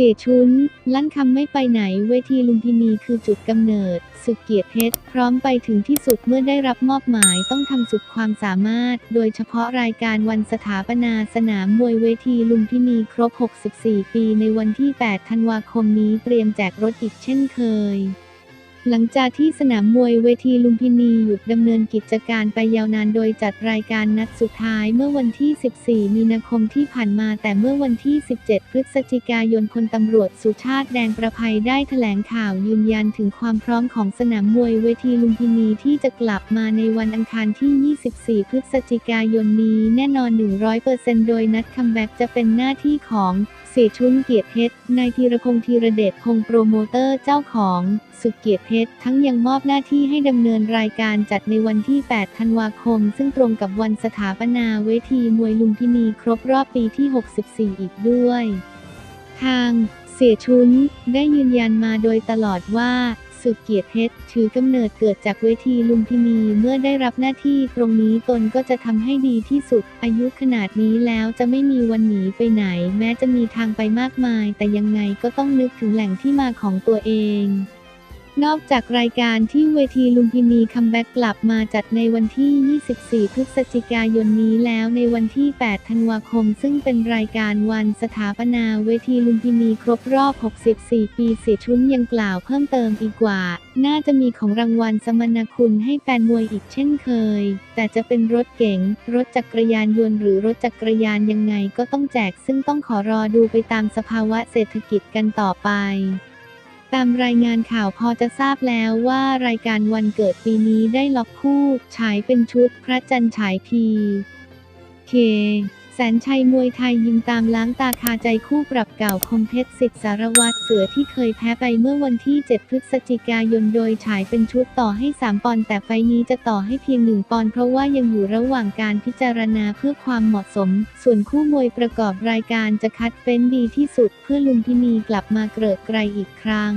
เสียชุน ลั่นคำไม่ไปไหนเวทีลุมพินีคือจุดกำเนิด สุดเกียรติเพชรพร้อมไปถึงที่สุดเมื่อได้รับมอบหมายต้องทำสุดความสามารถ โดยเฉพาะรายการวันสถาปนาสนามมวยเวทีลุมพินีครบ 64 ปีในวันที่ 8 ธันวาคมนี้เตรียมแจกรถอีกเช่นเคย หลังจากที่สนามมวยเวทีลุมพินีหยุดดำเนินกิจการไปยาวนานโดยจัดรายการนัดสุดท้ายเมื่อวันที่ 14 มีนาคมที่ผ่านมาแต่เมื่อวันที่ 17 พฤศจิกายนพลตำรวจสุชาติแดงประภัยได้แถลงข่าวยืนยันถึงความพร้อมของสนามมวยเวทีลุมพินีที่จะกลับมาในวันอังคารที่ 24 พฤศจิกายนนี้แน่นอน 100%โดยนัดคัมแบ็กจะเป็นหน้าที่ของ สียชุนเกียรติเพชร นายธีรคงธีรเดชคงโปรโมเตอร์เจ้าของ สุเกียรติเพชร ทั้งยังมอบหน้าที่ให้ดำเนินรายการจัดในวันที่ 8 ธันวาคม ซึ่งตรงกับวันสถาปนาเวทีมวยลุมพินีครบรอบปีที่ 64 อีกด้วย ทางเสียชุนได้ยืนยันมาโดยตลอดว่า สุเกียรติเพชรถือกำเนิดเกิดจากเวทีลุมพินีเมื่อได้รับหน้าที่ตรงนี้ตนก็จะทำให้ดีที่สุด อายุขนาดนี้แล้วจะไม่มีวันหนีไปไหน แม้จะมีทางไปมากมาย แต่ยังไงก็ต้องนึกถึงแหล่งที่มาของตัวเอง นอกจากรายการที่เวทีลุมพินีคัมแบ็กกลับมาจัดในวันที่ 24 พฤศจิกายนนี้แล้วในวันที่ 8 ธันวาคม ซึ่งเป็นรายการวันสถาปนาเวทีลุมพินีครบรอบ 64 ปีเสียชุนยังกล่าวเพิ่มเติมอีกว่า น่าจะมีของรางวัลสมนาคุณให้แฟนมวยอีกเช่นเคย แต่จะเป็นรถเก๋ง รถจักรยานยนต์หรือรถจักรยานยังไงก็ต้องแจก ซึ่งต้องขอรอดูไปตามสภาวะเศรษฐกิจกันต่อไป ตามรายงานข่าวพอจะทราบแล้วว่ารายการวันเกิดปีนี้ได้ล็อกคู่ ฉายเป็นชุดพระจันทร์ฉายพี เค แสนชัยมวยไทยยิงตามล้างตาคาใจคู่ปรับเก่าคมเพชรสิทธิสารวัตรเสือที่เคยแพ้ไปเมื่อวันที่ 7 พฤศจิกายนโดยฉายเป็นชุดต่อให้ 3 ปอนด์แต่ไฟนี้จะต่อให้เพียง 1 ปอนด์เพราะว่ายังอยู่ระหว่างการพิจารณาเพื่อความเหมาะสม ส่วนคู่มวยประกอบรายการจะคัดเฟ้นดีที่สุด เพื่อลุมพินีกลับมาเกริกไกรอีกครั้ง